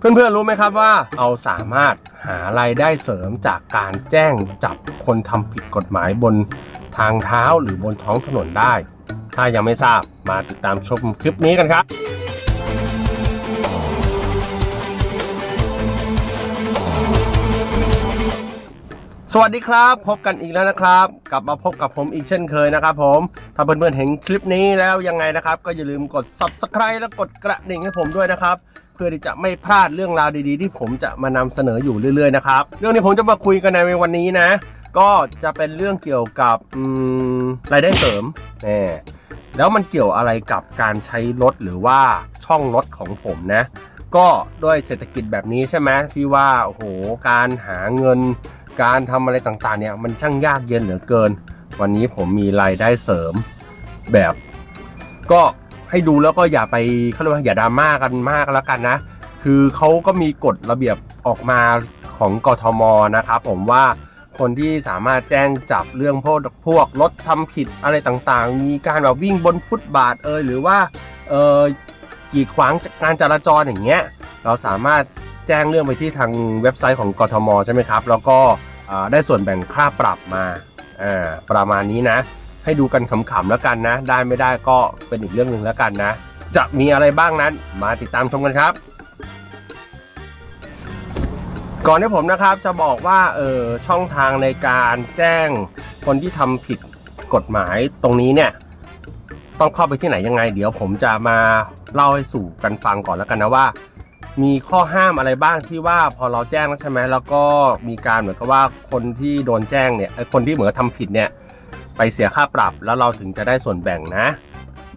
เพื่อนๆรู้ไหมครับว่าเราสามารถหารายได้เสริมจากการแจ้งจับคนทำผิดกฎหมายบนทางเท้าหรือบนท้องถนนได้ ถ้ายังไม่ทราบมาติดตามชมคลิปนี้กันครับ สวัสดีครับ พบกันอีกแล้วนะครับ กลับมาพบกับผมอีกเช่นเคยนะครับผมถ้าเพื่อนๆเห็นคลิปนี้แล้วยังไงนะครับ ก็อย่าลืมกด subscribe และกดกระดิ่งให้ผมด้วยนะครับ เพื่อที่จะไม่พลาดเรื่องราวดีๆ ที่ผมจะมานำเสนออยู่เรื่อยๆนะครับเรื่องที่ผมจะมาคุยกันในวันนี้นะ ก็จะเป็นเรื่องเกี่ยวกับรายได้เสริมแน่แล้วมันเกี่ยวอะไรกับการใช้รถหรือว่าช่องรถของผมนะ ก็ด้วยเศรษฐกิจแบบนี้ใช่ไหมที่ว่าโอ้โหการหาเงิน การทำอะไรต่างๆเนี่ยมันช่างยากเย็นเหลือเกิน วันนี้ผมมีรายได้เสริมแบบ ก็ให้ดูแล้วก็อย่าไปเขาเรียกว่าอย่าดราม่ากันมากแล้วกันนะ คือเขาก็มีกฎระเบียบออกมาของกทมนะครับผมว่าคนที่สามารถแจ้งจับเรื่องพวกพวกรถทำผิดอะไรต่างๆ มีการแบบวิ่งบนฟุตบาทเอยหรือว่าเออกีดขวางการจราจรอย่างเงี้ยเราสามารถแจ้งเรื่องไปที่ทางเว็บไซต์ของกทมใช่ไหมครับ แล้วก็ ได้ส่วนแบ่งค่าปรับมาประมาณนี้นะ ให้ดูกันขำๆแล้วกันนะ ได้ไม่ได้ก็เป็นอีกเรื่องหนึ่งแล้วกันนะ จะมีอะไรบ้างนั้นมาติดตามชมกันครับ ก่อนที่ผมนะครับจะบอกว่าเออช่องทางในการแจ้งคนที่ทำผิดกฎหมายตรงนี้เนี่ยต้องเข้าไปที่ไหนยังไง เดี๋ยวผมจะมาเล่าให้สู่กันฟังก่อนแล้วกันนะว่า มีข้อห้ามอะไรบ้างที่ว่าพอเราแจ้งแล้วใช่ไหมแล้วก็มีการเหมือนกับว่าคนที่โดนแจ้งเนี่ยไอ้คนที่เหมือนกับทำผิดเนี่ย ไปเสียค่าปรับแล้วเราถึงจะได้ส่วนแบ่งนะ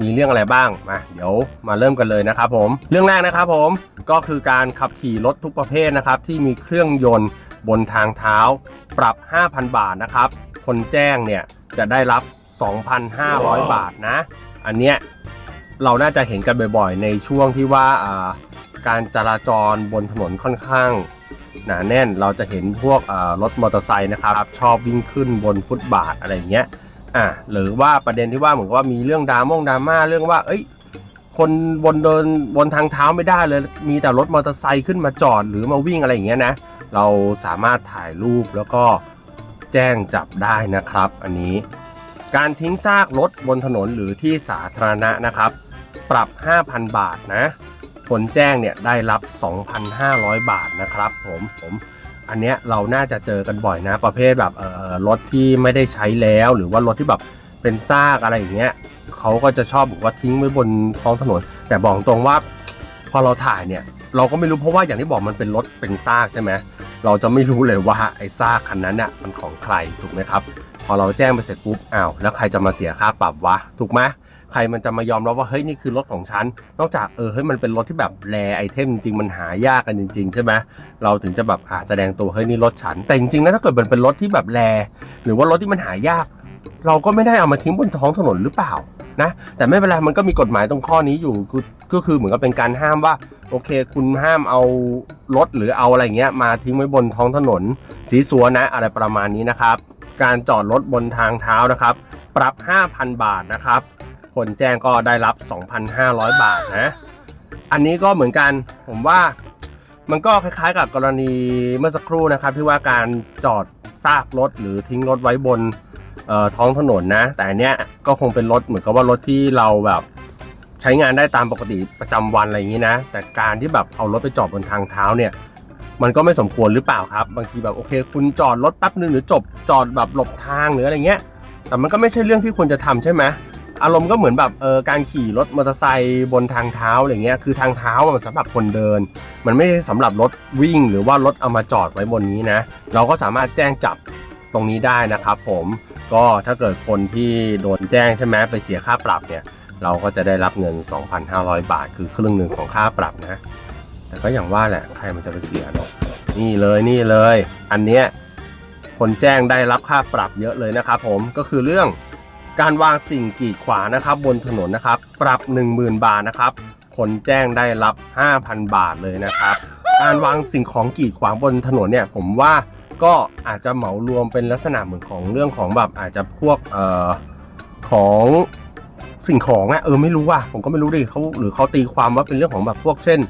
มีเรื่องอะไรบ้างมาเดี๋ยวมาเริ่มกันเลยนะครับผมเรื่องแรกนะครับผมก็คือการขับขี่รถทุกประเภทนะครับ ที่มีเครื่องยนต์บนทางเท้า ปรับ 5,000 บาทนะครับ คนแจ้งเนี่ยจะได้รับ 2,500 บาทนะ อันเนี้ยเราน่าจะเห็นกันบ่อยๆ ในช่วงที่ว่าอ่า การจราจรบนถนนค่อนข้างหนาแน่นเราจะเห็นพวกรถมอเตอร์ไซค์นะครับ ชอบวิ่งขึ้นบนฟุตบาทอะไรอย่างเงี้ยอะหรือว่าประเด็นที่ว่าเหมือนว่ามีเรื่องดราม่งดราม่าเรื่องว่า เอ้ย คนบนเดินบนทางเท้าไม่ได้เลย มีแต่รถมอเตอร์ไซค์ขึ้นมาจอดหรือมาวิ่งอะไรอย่างเงี้ยนะ เราสามารถถ่ายรูปแล้วก็แจ้งจับได้นะครับ อันนี้ การทิ้งซากรถบนถนนหรือที่สาธารณะนะครับ ปรับ 5,000 บาทนะ คนแจ้งเนี่ยได้รับ 2,500 บาทนะครับผมผมอันเนี้ยเราน่าจะเจอกันบ่อยนะประเภทแบบเอ่อรถที่ไม่ได้ใช้แล้ว หรือว่ารถที่แบบเป็นซากอะไรอย่างเงี้ยเขาก็จะชอบบอกว่าทิ้งไว้บนท้องถนน แต่บอกตรงว่าพอเราถ่ายเนี่ยเราก็ไม่รู้เพราะว่าอย่างที่บอกมันเป็นรถเป็นซากใช่ไหมเราจะไม่รู้เลยว่าไอ้ซากคันนั้นน่ะมันของใครถูกไหมครับ พอเราแจ้งไปเสร็จปุ๊บอ้าวแล้วใครจะมาเสียค่าปรับวะถูกไหม ใครมันจะมายอมรับว่าเฮ้ยนี่คือรถของฉัน นอกจากเออเฮ้ยมันเป็นรถที่แบบแรไอเทมจริงมันหายากกันจริง ๆ ใช่ไหมเราถึงจะแบบอ่าแสดงตัวเฮ้ยนี่รถฉัน แต่จริงๆนะถ้าเกิดมันเป็นรถที่แบบแรหรือว่ารถที่มันหายาก เราก็ไม่ได้เอามาทิ้งบนท้องถนนหรือเปล่านะแต่ไม่เป็นไรมันก็มีกฎหมายตรงข้อนี้อยู่ก็คือเหมือนกับเป็นการห้ามว่าโอเค คุณห้ามเอารถหรือเอาอะไรเงี้ยมาทิ้งไว้บนท้องถนน สีสัวนะอะไรประมาณนี้นะครับ การจอดรถบนทางเท้านะครับ ปรับ 5,000 บาทนะครับ คนแจ้งก็ได้รับ 2,500 บาทนะ อันนี้ก็เหมือนกันผมว่ามันก็คล้ายๆกับกรณีเมื่อสักครู่นะครับที่ว่าการจอดซากรถหรือทิ้งรถไว้บนท้องถนนนะ แต่อันเนี้ยก็คงเป็นรถเหมือนกับว่ารถที่เราแบบใช้งานได้ตามปกติประจำวันอะไรอย่างนี้นะ แต่การที่แบบเอารถไปจอดบนทางเท้าเนี่ย มันก็ไม่สมควรหรือเปล่าครับ บางทีแบบโอเค คุณจอดรถแป๊บนึงหรือจบจอดแบบหลบทางหรืออะไรเงี้ย แต่มันก็ไม่ใช่เรื่องที่ควรจะทำใช่ไหม อารมณ์ก็เหมือนแบบเออการขี่รถมอเตอร์ไซค์บนทางเท้าอะไรเงี้ยคือทางเท้ามันสำหรับคนเดิน มันไม่ได้สำหรับรถวิ่ง หรือว่ารถเอามาจอดไว้บนนี้นะ เราก็สามารถแจ้งจับตรงนี้ได้นะครับผมก็ถ้าเกิดคนที่โดนแจ้งใช่ไหมไปเสียค่าปรับเนี่ยเราก็จะได้รับเงิน 2,500 บาท คือครึ่งหนึ่งของค่าปรับนะ แต่ก็อย่างว่าแหละใครมันจะไปเสียเนาะนี่เลยนี่เลย อันเนี้ยคนแจ้งได้รับค่าปรับเยอะเลยนะครับผมก็คือเรื่อง การวางสิ่งกีดขวางนะครับ บนถนนนะครับ ปรับ 10,000 บาทนะครับคนแจ้งได้รับ 5,000 บาทเลยนะครับ การวางสิ่งของกีดขวางบนถนนเนี่ย ผมว่าก็อาจจะเหมารวมเป็นลักษณะเหมือนของเรื่องของแบบอาจจะพวกเอ่อของสิ่งของอะเออไม่รู้ว่ะผมก็ไม่รู้ดิเขาหรือเขาตีความว่าเป็นเรื่องของแบบพวกเช่น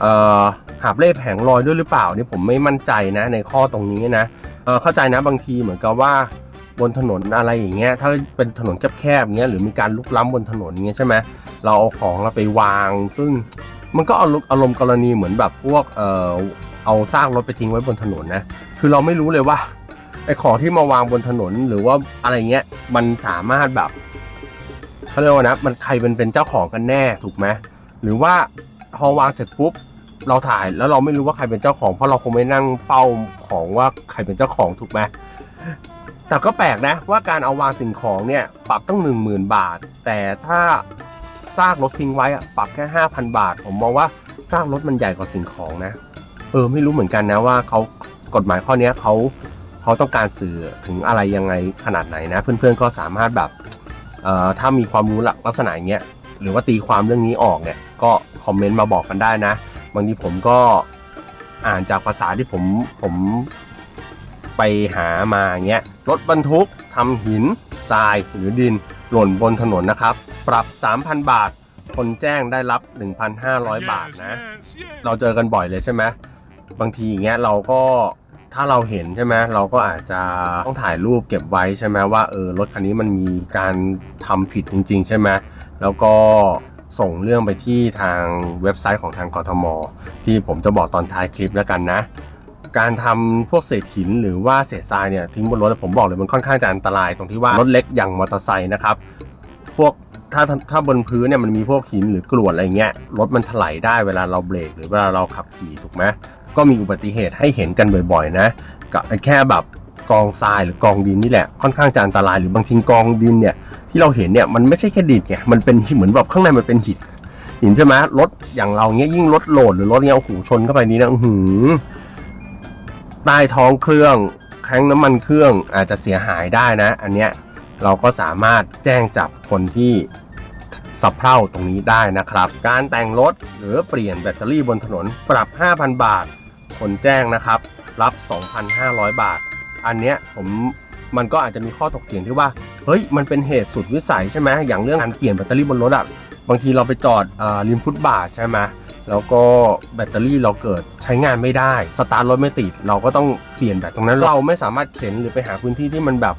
เอ่อหาบเล่แผงลอยด้วยหรือเปล่านี่ผมไม่มั่นใจนะในข้อตรงนี้นะเออเข้าใจนะบางทีเหมือนกับว่า บนถนนอะไรอย่างเงี้ยถ้าเป็นถนนแคบๆอย่างเงี้ยหรือมีการลุกล้ำบนถนนอย่างเงี้ยใช่ไหมเราเอาของเราไปวาง ซึ่งมันก็เอาอารมณ์กรณีเหมือนแบบพวกเออเอาซากรถไปทิ้งไว้บนถนนนะคือเราไม่รู้เลยว่าไอ้ของที่มาวางบนถนนหรือว่าอะไรเงี้ยมันสามารถแบบเขาเรียกว่านะมันใครเป็นเป็นเจ้าของกันแน่ถูกไหมหรือว่าพอวางเสร็จปุ๊บเราถ่ายแล้วเราไม่รู้ว่าใครเป็นเจ้าของเพราะเราคงไม่นั่งเฝ้าของว่าใครเป็นเจ้าของถูกไหม แต่ก็แปลกนะว่าการเอาวางสิ่งของเนี่ยปรับตั้งหนึ่งหมื่นบาท แต่ถ้าซากรถทิ้งไว้อะปรับแค่ห้าพันบาท ผมมองว่าซากรถมันใหญ่กว่าสิ่งของนะ เออไม่รู้เหมือนกันนะว่าเขากฎหมายข้อนี้เขาเขาต้องการสื่อถึงอะไรยังไงขนาดไหนนะ เพื่อนๆก็สามารถแบบเอ่อถ้ามีความรู้ลักษณะอย่างเงี้ยหรือว่าตีความเรื่องนี้ออกเนี่ยก็คอมเมนต์มาบอกกันได้นะบางทีผมก็อ่านจากภาษาที่ผมผม ไปหามาอย่างเงี้ยรถบรรทุกทำหินทรายหรือดินหล่นบนถนนนะครับ ปรับ 3,000 บาท คนแจ้งได้รับ 1,500 บาทนะ เราเจอกันบ่อยเลยใช่ไหมบางทีอย่างเงี้ยเราก็ถ้าเราเห็นใช่ไหมเราก็อาจจะต้องถ่ายรูปเก็บไว้ใช่ไหมว่าเออรถคันนี้มันมีการทำผิดจริง ๆ ใช่ไหมแล้วก็ส่งเรื่องไปที่ทางเว็บไซต์ของทางกทม ที่ผมจะบอกตอนท้ายคลิปแล้วกันนะ การทำพวกเศษหินหรือว่าเศษทรายเนี่ยทิ้งบนรถผมบอกเลยมันค่อนข้างจะอันตรายตรงที่ว่ารถเล็กอย่างมอเตอร์ไซค์นะครับพวกถ้าถ้าบนพื้นเนี่ยมันมีพวกหินหรือกรวดอะไรเงี้ยรถมันถลายได้เวลาเราเบรกหรือเวลาเราขับขี่ถูกไหมก็มีอุบัติเหตุให้เห็นกันบ่อยๆนะกับแค่แบบกองทรายหรือกองดินนี่แหละค่อนข้างจะอันตรายหรือบางทีกองดินเนี่ยที่เราเห็นเนี่ยมันไม่ใช่แค่ดินไงมันเป็นเหมือนแบบข้างในมันเป็นหินหินใช่ไหมรถอย่างเราเงี้ยยิ่งรถโหลดหรือรถเงี้ยโอ้โหชนเข้าไปนี้นะหื ใต้ท้องเครื่องแข้งน้ำมันเครื่องอาจจะเสียหายได้นะ อันเนี้ยเราก็สามารถแจ้งจับคนที่สับเพร่าตรงนี้ได้นะครับ การแต่งรถหรือเปลี่ยนแบตเตอรี่บนถนนปรับ 5,000 บาท คนแจ้งนะครับ รับ 2,500 บาท อันเนี้ยผมมันก็อาจจะมีข้อถกเถียงที่ว่า เฮ้ย มันเป็นเหตุสุดวิสัยใช่ไหมอย่างเรื่องการเปลี่ยนแบตเตอรี่บนรถอะบางทีเราไปจอดอริมฟุตบาทใช่ไหม แล้วก็แบตเตอรี่เราเกิดใช้งานไม่ได้ สตาร์ทรถไม่ติด เราก็ต้องเปลี่ยนแบตตรงนั้น เราไม่สามารถเข็นหรือไปหาพื้นที่ที่มันแบบ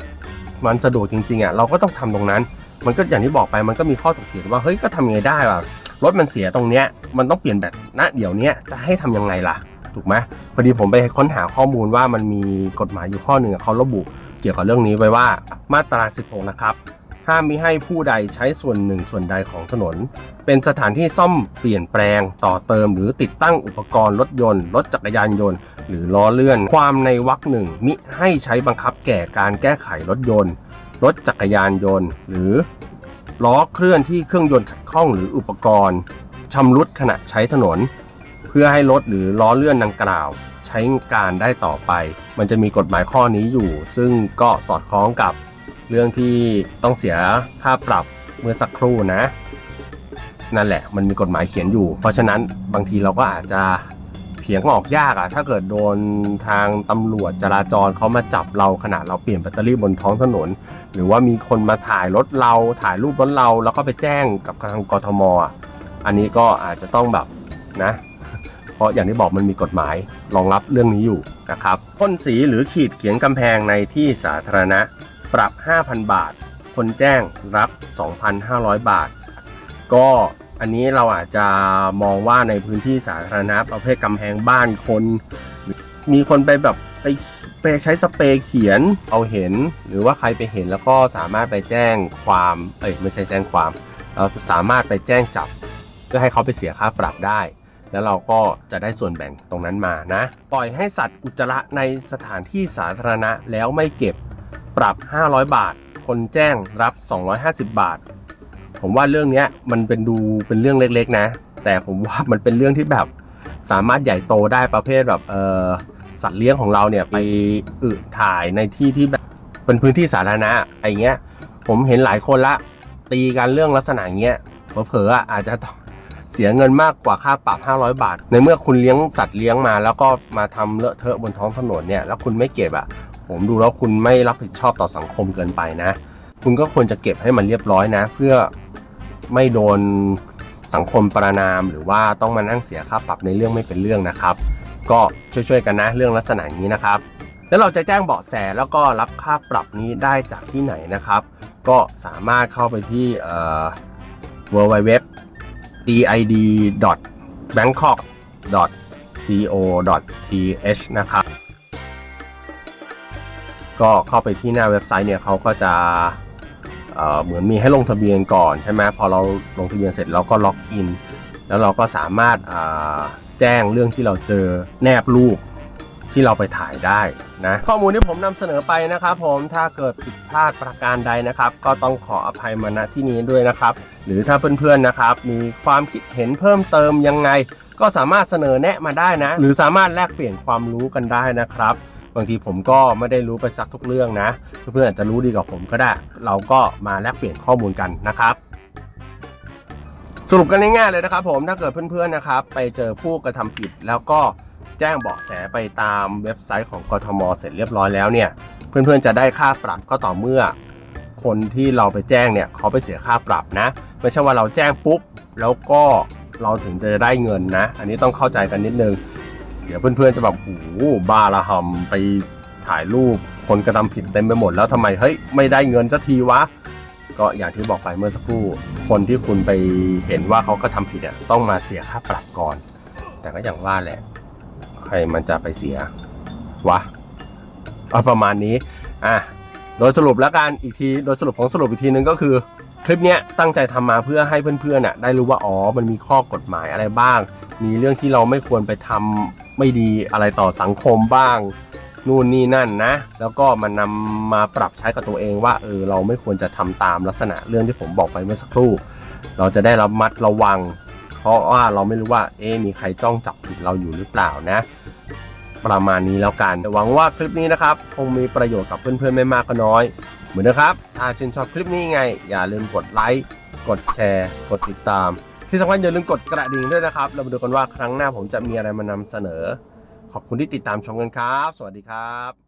มันสะดวกจริงๆอะเราก็ต้องทำตรงนั้น มันก็อย่างที่บอกไปมันก็มีข้อถกเถียงว่าเฮ้ยก็ทำยังไงได้ล่ะรถมันเสียตรงเนี้ยมันต้องเปลี่ยนแบตณเดี๋ยวนี้จะให้ทำยังไงล่ะถูกไหมพอดีผมไปค้นหาข้อมูลว่ามันมีกฎหมายอยู่ข้อหนึ่งเขาระบุเกี่ยวกับเรื่องนี้ไว้ว่ามาตรา 16 นะครับ ห้ามมิให้ผู้ใดใช้ส่วนหนึ่งส่วนใดของถนน เป็นสถานที่ซ่อมเปลี่ยนแปลง ต่อเติม หรือติดตั้งอุปกรณ์รถยนต์ รถจักรยานยนต์ หรือล้อเลื่อน ความในวรรคหนึ่งมิให้ใช้บังคับแก่การแก้ไขรถยนต์ รถจักรยานยนต์ หรือล้อเคลื่อนที่เครื่องยนต์ขัดข้องหรืออุปกรณ์ชำรุดขณะใช้ถนน เพื่อให้รถหรือล้อเลื่อนดังกล่าว ใช้การได้ต่อไป มันจะมีกฎหมายข้อนี้อยู่ ซึ่งก็สอดคล้องกับ เรื่องที่ต้องเสียค่าปรับเมื่อสักครู่นะ นั่นแหละมันมีกฎหมายเขียนอยู่ เพราะฉะนั้นบางทีเราก็อาจจะเถียงออกยากอะถ้าเกิดโดนทางตำรวจจราจรเขามาจับเราขณะเราเปลี่ยนแบตเตอรี่บนท้องถนน หรือว่ามีคนมาถ่ายรถเราถ่ายรูปรถเรา แล้วก็ไปแจ้งกับทางกทมอะอันนี้ก็อาจจะต้องแบบนะ เพราะอย่างที่บอกมันมีกฎหมายรองรับเรื่องนี้อยู่นะครับพ่นสีหรือขีดเขียนกำแพงในที่สาธารณะ ปรับ 5,000 บาท คนแจ้งรับ 2,500 บาท ก็อันนี้เราอาจจะมองว่าในพื้นที่สาธารณะประเภทกำแพงบ้านคน มีคนไปแบบไปไปใช้สเปรย์เขียนเอาเห็น หรือว่าใครไปเห็นแล้วก็สามารถไปแจ้งความเอ้ยไม่ใช่แจ้งความเราสามารถไปแจ้งจับ เพื่อให้เขาไปเสียค่าปรับได้ แล้วเราก็จะได้ส่วนแบ่งตรงนั้นมานะ ปล่อยให้สัตว์อุจจาระในสถานที่สาธารณะแล้วไม่เก็บ ปรับ 500 บาท คนแจ้งรับ 250 บาท ผมว่าเรื่องนี้มันเป็นดูเป็นเรื่องเล็กๆนะ แต่ผมว่ามันเป็นเรื่องที่แบบสามารถใหญ่โตได้ประเภทแบบเออสัตว์เลี้ยงของเราเนี่ยไปอึถ่ายในที่ที่แบบเป็นพื้นที่สาธารณะไอ้เงี้ย ผมเห็นหลายคนละตีกันเรื่องลักษณะเงี้ยเผลอๆอาจจะต้องเสียเงินมากกว่าค่าปรับ 500 บาท ในเมื่อคุณเลี้ยงสัตว์เลี้ยงมา แล้วก็มาทำเลอะเทอะบนท้องถนนเนี่ย แล้วคุณไม่เก็บอะ ผมดูแล้วคุณไม่รับผิดชอบต่อสังคมเกินไปนะ คุณก็ควรจะเก็บให้มันเรียบร้อยนะ เพื่อไม่โดนสังคมประนาม หรือว่าต้องมานั่งเสียค่าปรับในเรื่องไม่เป็นเรื่องนะครับ ก็ช่วยๆกันนะเรื่องลักษณะนี้นะครับ แล้วเราจะแจ้งเบาะแสแล้วก็รับค่าปรับนี้ได้จากที่ไหนนะครับ ก็สามารถเข้าไปที่เอ่อ www did bangkok go th นะครับ ก็เข้าไปที่หน้าเว็บไซต์เนี่ยเขาก็จะเเหมือนมีให้ลงทะเบียนก่อนใช่ไหมพอเราลงทะเบียนเสร็จเราก็ล็อกอิน แล้วเราก็สามารถาแจ้งเรื่องที่เราเจอแนบรูปที่เราไปถ่ายได้นะข้อมูลที่ผมนำเสนอไปนะครับ ผมถ้าเกิดผิดพลาดประการใดนะครับ ก็ต้องขออภัยมาณที่นี้ด้วยนะครับ หรือถ้าเพื่อนๆนะครับ มีความคิดเห็นเพิ่มเติมยังไง ก็สามารถเสนอแนะมาได้นะ หรือสามารถแลกเปลี่ยนความรู้กันได้นะครับ บางทีผมก็ไม่ได้รู้ไปสักทุกเรื่องนะ เพื่อนๆอาจจะรู้ดีกว่าผมก็ได้ เราก็มาแลกเปลี่ยนข้อมูลกันนะครับสรุปกันง่ายๆเลยนะครับผมถ้าเกิดเพื่อนๆนะครับ ไปเจอผู้กระทำผิดแล้วก็แจ้งเบาะแสไปตามเว็บไซต์ของกทมเสร็จเรียบร้อยแล้วเนี่ย เพื่อนๆจะได้ค่าปรับก็ต่อเมื่อ คนที่เราไปแจ้งเนี่ยเขาไปเสียค่าปรับนะ ไม่ใช่ว่าเราแจ้งปุ๊บ แล้วก็เราถึงจะได้เงินนะ อันนี้ต้องเข้าใจกันนิดนึง เดี๋ยวเพื่อนๆจะแบบโอ้โหบ้าละหำไปถ่ายรูปคนกระทำผิดเต็มไปหมดแล้วทำไมเฮ้ยไม่ได้เงินสักทีวะ ก็อย่างที่บอกไปเมื่อสักครู่ คนที่คุณไปเห็นว่าเขาก็ทำผิดอะต้องมาเสียค่าปรับก่อน แต่ก็อย่างว่าแหละ ใครมันจะไปเสียวะเอาประมาณนี้อะโดยสรุปแล้วกันอีกทีโดยสรุปของสรุปอีกทีนึงก็คือคลิปเนี้ยตั้งใจทำมาเพื่อให้เพื่อนๆน่ะได้รู้ว่าอ๋อมันมีข้อกฎหมายอะไรบ้าง มีเรื่องที่เราไม่ควรไปทำ ไม่ดีอะไรต่อสังคมบ้าง นู่นนี่นั่นนะ แล้วก็มันนำมาปรับใช้กับตัวเองว่าเออเราไม่ควรจะทำตามลักษณะเรื่องที่ผมบอกไปเมื่อสักครู่ เราจะได้ระมัดระวัง เพราะว่าเราไม่รู้ว่าเอ๊มีใครจ้องจับผิดเราอยู่หรือเปล่านะ ประมาณนี้แล้วกันหวังว่าคลิปนี้นะครับคงมีประโยชน์กับเพื่อนๆไม่มากก็น้อย เหมือนนะครับถ้าชื่นชอบคลิปนี้ไง อย่าลืมกดไลค์กดแชร์ กดติดตาม ที่สำคัญอย่าลืมกดกระดิ่งด้วยนะครับ เรามาดูกันว่าครั้งหน้าผมจะมีอะไรมานำเสนอ ขอบคุณที่ติดตามชมกันครับ สวัสดีครับ